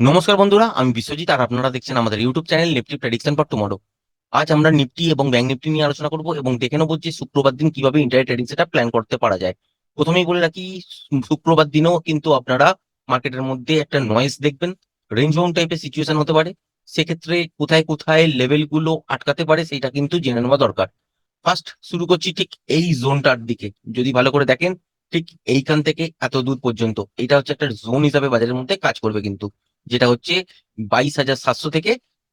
নমস্কার বন্ধুরা, আমি বিশ্বজিৎ আর আপনারা দেখছেন আমাদের YouTube channel Nifty prediction for tomorrow আজ আমরা নিফটি এবং ব্যাংক নিফটি নিয়ে আলোচনা করব এবং দেখে নেব যে শুক্রবার দিন কীভাবে ইন্টারনেট ট্রেডিং সেটা প্ল্যান করতে পারা যায়। প্রথমেই বলে রাখি, শুক্রবার দিনেও কিন্তু আপনারা মার্কেটের মধ্যে একটা নয়েজ দেখবেন। রেঞ্জ বাউন্ড টাইপের সিচুয়েশন হতে পারে। সেক্ষেত্রে কোথায় কোথায় লেভেলগুলো আটকাতে পারে সেটা কিন্তু জেনে নেওয়া দরকার। ফার্স্ট শুরু করছি ঠিক এই জোনটার দিকে। যদি ভালো করে দেখেন, ঠিক এইখান থেকে এত দূর পর্যন্ত। এটা হচ্ছে একটা জোন হিসাবে বাজারের মধ্যে কাজ করবে কিন্তু। যেটা হচ্ছে বাইশ হাজার সাতশো থেকে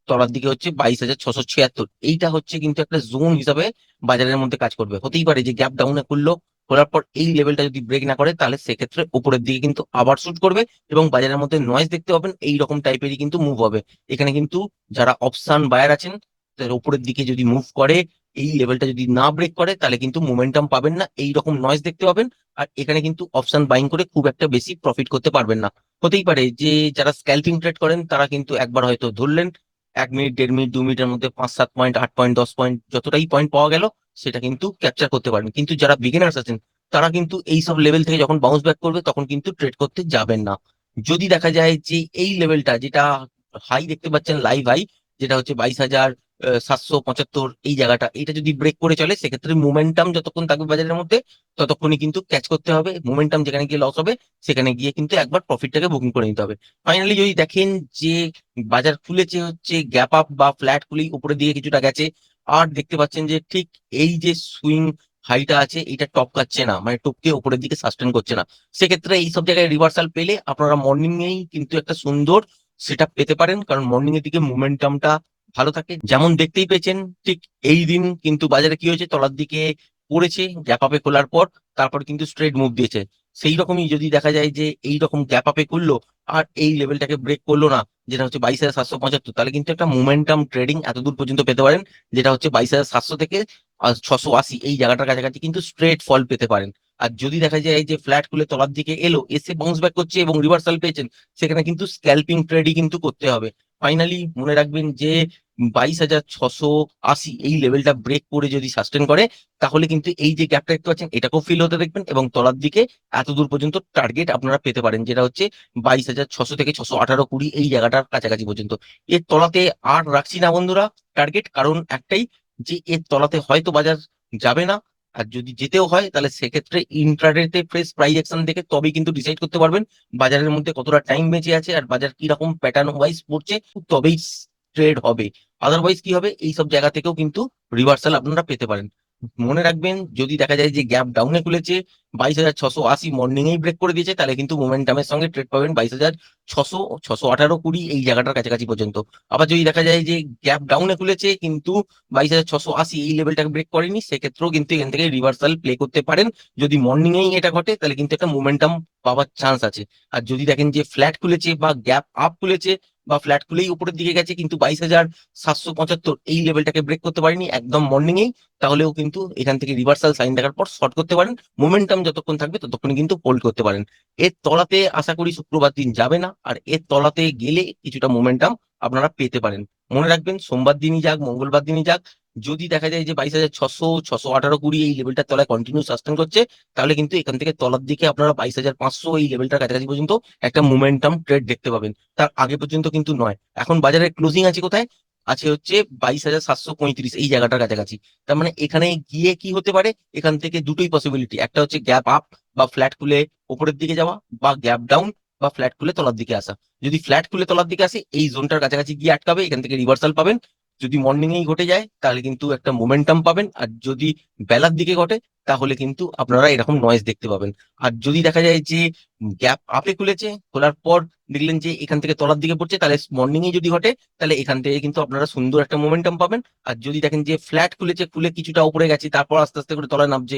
তলার দিকে হচ্ছে বাইশ হাজার ছশো ছিয়াত্তর। এইটা হচ্ছে কিন্তু একটা জোন হিসাবে বাজারের মধ্যে কাজ করবে। হতেই পারে যে গ্যাপ ডাউনে খুললো, খোলার পর এই লেভেলটা যদি ব্রেক না করে, তাহলে সেক্ষেত্রে উপরের দিকে কিন্তু আবার শুট করবে এবং বাজারের মধ্যে নয়েজ দেখতে পাবেন এই রকম টাইপেরই কিন্তু মুভ হবে। এখানে কিন্তু যারা অপশন বায়ার আছেন তাদের উপরের দিকে যদি মুভ করে, এই লেভেলটা যদি না ব্রেক করে, তাহলে কিন্তু মোমেন্টাম পাবেন না এই রকম নয়েজ দেখতে পাবেন। আর এখানে কিন্তু অপশন বাইং করে খুব একটা বেশি প্রফিট করতে পারবেন না। হতেই পারে যে যারা স্ক্যাল্পিং ট্রেড করেন, তারা কিন্তু একবার হয়তো ধরলেন, এক মিনিট, দেড় মিনিট, দু মিনিটের মধ্যে পাঁচ, সাত পয়েন্ট আট পয়েন্ট দশ পয়েন্ট যতটাই পয়েন্ট পাওয়া গেল, সেটা কিন্তু ক্যাপচার করতে পারবেন। কিন্তু যারা বিগিনার্স আছেন, তারা কিন্তু এই সব লেভেল থেকে যখন বাউন্স ব্যাক করবে, তখন কিন্তু ট্রেড করতে যাবেন না। যদি দেখা যায় যে এই লেভেলটা যেটা হাই দেখতে পাচ্ছেন লাইভ হাই যেটা হচ্ছে বাইশ হাজার সাতশো পঁচাত্তর এই জায়গাটা। এটা যদি ব্রেক করে চলে, সেক্ষেত্রে মোমেন্টাম যতক্ষণ থাকবে বাজারের মধ্যে, ততক্ষণই কিন্তু ক্যাচ করতে হবে। মোমেন্টাম যেখানে গিয়ে লস হবে, সেখানে গিয়ে কিন্তু একবার প্রফিটটাকে বুকিং করে নিতে হবে। ফাইনালি যদি দেখেন যে বাজার খুলেছে হচ্ছে গ্যাপ আপ বা ফ্ল্যাট খুলেই উপরে দিয়ে কিছুটা গেছে, আর দেখতে পাচ্ছেন যে ঠিক এই যে সুইং হাইটা আছে এটা টপকাচ্ছে না মানে টপকে উপরের দিকে সাস্টেন করছে না। সেক্ষেত্রে এই সব জায়গায় রিভার্সাল পেলে আপনারা মর্নিং এই কিন্তু একটা সুন্দর সেটা পেতে পারেন, কারণ মর্নিং এর দিকে মোমেন্টামটা ভালো থাকে। যেমন দেখতেই পেয়েছেন, ঠিক এই দিন কিন্তু বাজারে কি হয়েছে? তলার দিকে পড়েছে গ্যাপ আপে খোলার পর তারপর কিন্তু স্ট্রেট মুভ দিয়েছে। সেই রকমই যদি দেখা যায় যে এই রকম গ্যাপ আপে করল আর এই লেভেলটাকে ব্রেক করল না, যেটা হচ্ছে বাইশ হাজার সাতশো পঁচাত্তর, তাহলে কিন্তু একটা মোমেন্টাম ট্রেডিং এত দূর পর্যন্ত পেতে পারেন, যেটা হচ্ছে বাইশ হাজার সাতশো থেকে ছশো আশি, এই জায়গাটার কাছাকাছি কিন্তু স্ট্রেট ফল পেতে পারেন। আর যদি দেখা যায় যে ফ্ল্যাট খুলে তলার দিকে এলো, এসে বাউন্স ব্যাক করছে এবং রিভার্সাল পেয়েছেন, সেখানে কিন্তু স্ক্যাল্পিং ট্রেডই কিন্তু করতে হবে। ফাইনালি মনে রাখবেন যে বাইশ হাজার ছশো আশি এই লেভেলটা ব্রেক করে যদি সাস্টেন করে, তাহলে কিন্তু এই যে গ্যাপটা দেখতে পাচ্ছেন, এটাকেও ফিল হতে দেখবেন এবং তলার দিকে এত দূর পর্যন্ত টার্গেট আপনারা পেতে পারেন, যেটা হচ্ছে বাইশ হাজার ছশো থেকে ছশো আঠারো কুড়ি এই জায়গাটার কাছাকাছি পর্যন্ত। এর তলাতে আর রাখছি না বন্ধুরা টার্গেট কারণ একটাই যে এর তলাতে হয়তো বাজার যাবে না আর যদি যেতেও হয়, তাহলে সেক্ষেত্রে ইন্টারনেটে ফ্রেশ প্রাইস অ্যাকশন দেখে তবেই কিন্তু ডিসাইড করতে পারবেন বাজারের মধ্যে কতটা টাইম বেঁচে আছে আর বাজার কীরকম প্যাটার্ন ওয়াইজ পড়ছে, তবেই ট্রেড হবে। আদারওয়াইজ কি হবে? এই সব জায়গা থেকেও কিন্তু রিভার্সাল আপনারা পেতে পারেন। মনে রাখবেন, যদি দেখা যায় যে গ্যাপ ডাউনে খুলেছে, বাইশ হাজার ছশো আশি মর্নিং এই ব্রেক করে দিয়েছে, তাহলে কিন্তু মোমেন্টামের সঙ্গে ট্রেড পাবেন বাইশ হাজার ছশো ছশো আঠারো কুড়ি এই জায়গাটার কাছাকাছি পর্যন্ত। আবার যদি দেখা যায় যে গ্যাপ ডাউনে খুলেছে, কিন্তু বাইশ হাজার ছশো আশি এই লেভেলটাকে ব্রেক করেনি, সেক্ষেত্রেও কিন্তু এখান থেকে রিভার্সাল প্লে করতে পারেন। যদি মর্নিং এই এটা ঘটে, তাহলে কিন্তু একটা মোমেন্টাম পাওয়ার চান্স আছে। আর যদি দেখেন যে ফ্ল্যাট খুলেছে বা গ্যাপ আপ খুলেছে বা ফ্ল্যাট খুলেই উপরের দিকে গেছে, কিন্তু বাইশ হাজার সাতশো পঁচাত্তর এই লেভেলটাকে ব্রেক করতে পারেনি, একদম মর্নিং এই। তাহলেও কিন্তু এখান থেকে রিভার্সাল সাইন দেখার পর শর্ট করতে পারেন। মোমেন্টাম যতক্ষণ থাকবে ততক্ষণ কিন্তু হোল্ড করতে পারেন। এর তলাতে আশা করি শুক্রবার দিন যাবে না, আর এর তলাতে গেলে কিছুটা মোমেন্টাম আপনারা পেতে পারেন। মনে রাখবেন, সোমবার দিনই যাক, মঙ্গলবার দিনই যাক যদি দেখা যায় যে বাইশ হাজার ছশো ছশো আঠারো, কুড়ি এই লেভেলটার তলায় কন্টিনিউ সাস্টেন করছে, তাহলে কিন্তু এখান থেকে তলার দিকে আপনারা বাইশ হাজার পাঁচশো এই লেভেলটার কাছাকাছি পর্যন্ত একটা মোমেন্টাম ট্রেড দেখতে পাবেন। তার আগে পর্যন্ত কিন্তু নয়। এখন বাজারে ক্লোজিং আছে কোথায়? আছে হচ্ছে বাইশ হাজার সাতশো পঁয়ত্রিশ এই জায়গাটার কাছাকাছি। তার মানে এখানে গিয়ে কি হতে পারে? এখান থেকে দুটোই পসিবিলিটি একটা হচ্ছে গ্যাপ আপ বা ফ্ল্যাট খুলে ওপরের দিকে যাওয়া বা গ্যাপ ডাউন বা ফ্ল্যাট খুলে তলার দিকে আসা। যদি ফ্ল্যাট খুলে তলার দিকে আসে, এই জোনটার কাছাকাছি গিয়ে আটকাবে, এখান থেকে রিভার্সাল পাবেন। যদি মর্নিং এই ঘটে যায়, তাহলে কিন্তু একটা মোমেন্টাম পাবেন। আর যদি বেলার দিকে ঘটে, তাহলে কিন্তু আপনারা এরকম নয়েজ দেখতে পাবেন। আর যদি দেখা যায় যে গ্যাপ আপে খুলেছে, খোলার পর দেখলেন যে এখান থেকে তলার দিকে পড়ছে, তাহলে মর্নিং এ যদি ঘটে, তাহলে এখান থেকে কিন্তু আপনারা সুন্দর একটা মোমেন্টাম পাবেন। আর যদি দেখেন যে ফ্ল্যাট খুলেছে, খুলে কিছুটা উপরে গেছে, তারপর আস্তে আস্তে করে তলায় নামছে,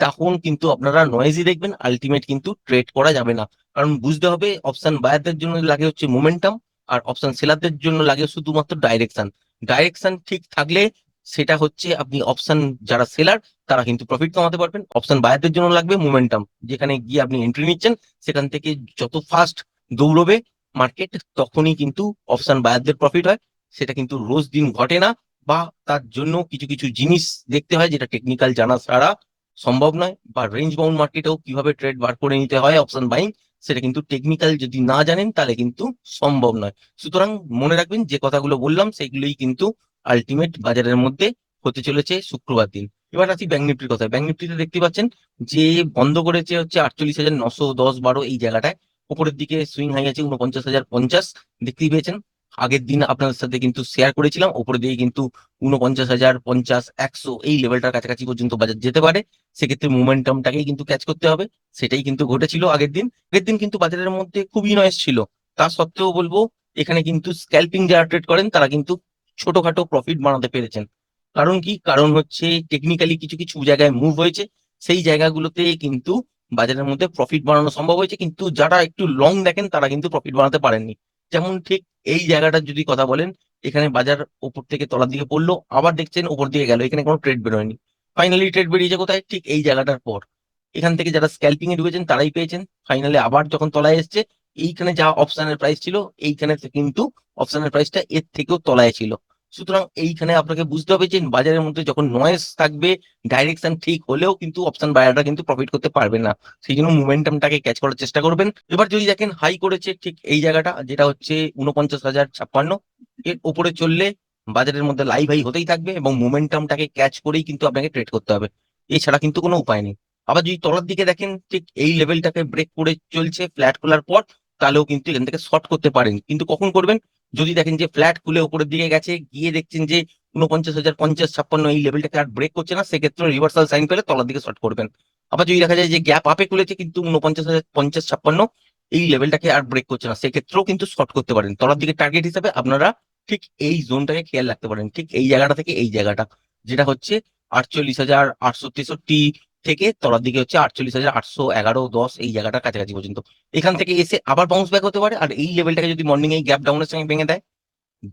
তখন কিন্তু আপনারা নয়েজই দেখবেন আলটিমেট কিন্তু ট্রেড করা যাবে না। কারণ বুঝতে হবে অপশন বায়ারদের জন্য লাগে হচ্ছে মোমেন্টাম আর অপশন সেলারদের জন্য লাগে শুধুমাত্র ডাইরেকশন ডাইরেকশন ঠিক থাকলে সেটা হচ্ছে আপনি অপশন যারা সেলার তারা কিন্তু প্রফিট কমাতে পারবেন। অপশন বায়ারদের জন্য লাগবে মোমেন্টাম যেখানে গিয়ে আপনি এন্ট্রি নিচ্ছেন, সেখান থেকে যত ফাস্ট দৌড়বে মার্কেট তখনই কিন্তু অপশন বায়ারদের প্রফিট হয়। সেটা কিন্তু রোজ দিন ঘটে না বা তার জন্য কিছু কিছু জিনিস দেখতে হয় যেটা টেকনিক্যাল জানা ছাড়া সম্ভব নয় বা রেঞ্জ বাউন্ড মার্কেটেও কীভাবে ট্রেড বার করে নিতে হয় অপশন বাইং সেটা কিন্তু টেকনিক্যাল যদি না জানেন, তাহলে কিন্তু সম্ভব নয়। সুতরাং মনে রাখবেন, যে কথাগুলো বললাম, সেগুলোই কিন্তু আলটিমেট বাজারের মধ্যে হতে চলেছে শুক্রবার দিন। এবার আসি ব্যাংক নিফটির কথা ব্যাংক নিফটিতে দেখতে পাচ্ছেন, যে বন্ধ করেছে হচ্ছে আটচল্লিশ হাজার নশো দশ বারো এই জায়গাটায়। উপরের দিকে সুইং হাই আছে উনপঞ্চাশ হাজার পঞ্চাশ। দেখতেই পেয়েছেন আগের দিন আপনাদের সাথে কিন্তু শেয়ার করেছিলাম। ওপরে দিয়ে কিন্তু উনপঞ্চাশ হাজার, পঞ্চাশ, একশো এই লেভেলটার কাছাকাছি পর্যন্ত বাজার যেতে পারে। সেক্ষেত্রে মোমেন্টামটাকেই কিন্তু ক্যাচ করতে হবে। সেটাই কিন্তু ঘটেছিল আগের দিন। আগের দিন কিন্তু বাজারের মধ্যে খুবই নয়েস ছিল। তা সত্ত্বেও বলব, এখানে কিন্তু স্ক্যাল্পিং যারা ট্রেড করেন, তারা কিন্তু ছোটখাটো প্রফিট বানাতে পেরেছেন। কারণ কি? কারণ হচ্ছে টেকনিক্যালি কিছু কিছু জায়গায় মুভ হয়েছে। সেই জায়গাগুলোতে কিন্তু বাজারের মধ্যে প্রফিট বানানো সম্ভব হয়েছে। কিন্তু যারা একটু লং দেখেন, তারা কিন্তু প্রফিট বানাতে পারেননি। যেমন ঠিক এই জায়গাটা যদি কথা বলেন, এখানে বাজার উপর থেকে তলার দিকে পড়ল, আবার দেখছেন উপর দিকে গেল, এখানে কোনো ট্রেড বেরোয়নি। ফাইনালি ট্রেড বেরিয়েছে কোথায়? ঠিক এই জায়গাটার পর। এখান থেকে যারা স্ক্যাল্পিং এ ঢুকেছেন, তারাই পেয়েছেন। ফাইনালি আবার যখন তলায় এসছে, এইখানে যা অপশনের প্রাইস ছিল, এইখানে কিন্তু অপশনের প্রাইসটা এর থেকেও তলায় ছিল। সুতরাং এইখানে আপনাকে বুঝতে হবে যে বাজারের মধ্যে যখন নয়েস থাকবে ডাইরেকশন ঠিক হলেও কিন্তু অপশন বায়াররা কিন্তু প্রফিট করতে পারবে না। সেই জন্য মোমেন্টামটাকে ক্যাচ করার চেষ্টা করবেন। এবার যদি দেখেন হাই করেছে ঠিক এই জায়গাটা, যেটা হচ্ছে উনপঞ্চাশ হাজার ছাপ্পান্ন। এর উপরে চললে বাজারের মধ্যে লাইভ হাই হতেই থাকবে এবং মোমেন্টামটাকে ক্যাচ করেই কিন্তু আপনাকে ট্রেড করতে হবে। এছাড়া কিন্তু কোনো উপায় নেই। আবার যদি তলার দিকে দেখেন, ঠিক এই লেভেলটাকে ব্রেক করে চলছে ফ্ল্যাট খোলার পর, তাহলেও কিন্তু এখান থেকে শর্ট করতে পারেন। কিন্তু কখন করবেন? যদি দেখেন যে ফ্ল্যাট খুলে উপরের দিকে গেছে, গিয়ে দেখছেন যে উনপঞ্চাশ হাজার পঞ্চাশ ছাপ্পান্ন এই লেভেলটাকে আর ব্রেক করছে না, সেক্ষেত্রে রিভার্সাল সাইন পেলে তলার দিকে শর্ট করবেন। আবার যদি দেখা যায় যে গ্যাপ আপে খুলেছে কিন্তু উনপঞ্চাশ হাজার পঞ্চাশ ছাপ্পান্ন এই লেভেলটাকে আর ব্রেক করছে না, সেক্ষেত্রেও কিন্তু শর্ট করতে পারেন। তলার দিকে টার্গেট হিসাবে আপনারা ঠিক এই জোনটাকে খেয়াল রাখতে পারেন, ঠিক এই জায়গাটা থেকে এই জায়গাটা, যেটা হচ্ছে আটচল্লিশ হাজার আটশো তেষট্টি থেকে তলার দিকে হচ্ছে আটচল্লিশ হাজার আটশো এগারো, দশ, এই জায়গাটার কাছাকাছি পর্যন্ত। এখান থেকে এসে আবার বাউন্স ব্যাক হতে পারে, আর এই লেভেলটাকে যদি মর্নিং এই গ্যাপ ডাউনের সঙ্গে ভেঙে দেয়,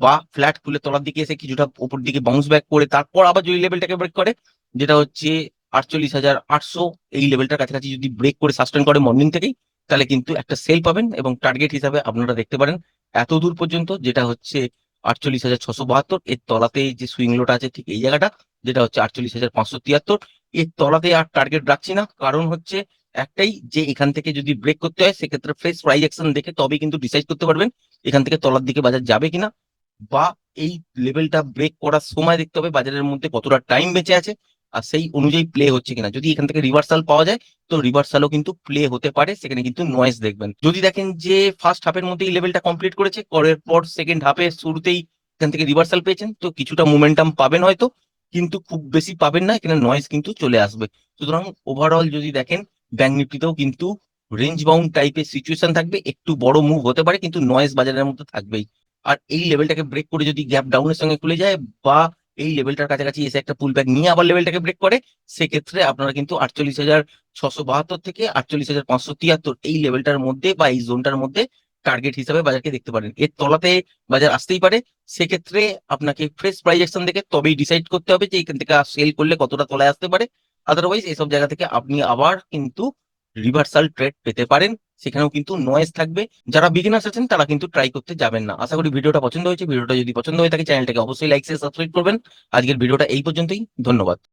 বা ফ্ল্যাট খুলে তলার দিকে এসে কিছুটা উপর দিকে বাউন্স ব্যাক করে, তারপর আবার যদি লেভেলটাকে ব্রেক করে, যেটা হচ্ছে আটচল্লিশ হাজার আটশো, এই লেভেলটার কাছাকাছি যদি ব্রেক করে সাস্টেন করে মর্নিং থেকেই, তাহলে কিন্তু একটা সেল পাবেন এবং টার্গেট হিসাবে আপনারা দেখতে পারেন এত দূর পর্যন্ত, যেটা হচ্ছে আটচল্লিশ হাজার ছশো বাহাত্তর। এর তলাতে যে সুইং লোটা আছে, ঠিক এই জায়গাটা, যেটা হচ্ছে আটচল্লিশ হাজার পাঁচশো তিয়াত্তর। এর তলাতে আর টার্গেট রাখছি না। কারণ হচ্ছে একটাই যে এখান থেকে যদি ব্রেক করতে হয়, সেক্ষেত্রে ফ্রেশ প্রাইস অ্যাকশন দেখে তবেই কিন্তু ডিসাইড করতে পারবেন এখান থেকে তলার দিকে বাজার যাবে কিনা বা এই লেভেলটা ব্রেক করার সময় দেখতে হবে বাজারের মধ্যে কতটা টাইম বেঁচে আছে আর সেই অনুযায়ী প্লে হচ্ছে কিনা। যদি এখান থেকে রিভার্সাল পাওয়া যায়, তো রিভার্সালও কিন্তু প্লে হতে পারে, সেখানে কিন্তু নয়েস দেখবেন। যদি দেখেন যে ফার্স্ট হাফের মধ্যে এই লেভেলটা কমপ্লিট করেছে করার পর সেকেন্ড হাফে শুরুতেই এখান থেকে রিভার্সাল পেয়েছেন, তো কিছুটা মোমেন্টাম পাবেন হয়তো। কিন্তু খুব বেশি পাবেন না, এখানে নয়েজ কিন্তু চলে আসবে। সুতরাং ওভারঅল যদি দেখেন ব্যাংক নিফটিতেও কিন্তু রেঞ্জ বাউন্ড টাইপের সিচুয়েশন থাকবে, একটু বড় মুভ হতে পারে, কিন্তু নয়েজ বাজারের মধ্যে থাকবেই। আর এই লেভেলটাকে ব্রেক করে যদি গ্যাপ ডাউনের সঙ্গে খুলে যায়, বা এই লেভেলটার কাছাকাছি এসে একটা পুল ব্যাক নিয়ে আবার লেভেলটাকে ব্রেক করে, সেক্ষেত্রে আপনারা কিন্তু আটচল্লিশ হাজার ছশো বাহাত্তর থেকে আটচল্লিশ হাজার পাঁচশো তিয়াত্তর এই লেভেলটার মধ্যে বা এই জোনটার মধ্যে টার্গেট হিসাবে বাজারকে দেখতে পারেন। এর তলাতে বাজার আসতেই পারে। সেক্ষেত্রে আপনাকে ফ্রেশ প্রাইজেকশন দেখে তবেই ডিসাইড করতে হবে যে এখান থেকে সেল করলে কতটা তলায় আসতে পারে। আদারওয়াইজ এইসব জায়গা থেকে আপনি আবার কিন্তু রিভার্সাল ট্রেড পেতে পারেন। সেখানেও কিন্তু নয়েজ থাকবে। যারা বিগিনার্স আছেন তারা কিন্তু ট্রাই করতে যাবেন না। আশা করি ভিডিওটা পছন্দ হয়েছে। ভিডিওটা যদি পছন্দ হয়ে থাকে চ্যানেলটাকে অবশ্যই লাইক শেয়ার সাবস্ক্রাইব করবেন। আজকের ভিডিওটা এই পর্যন্তই। ধন্যবাদ।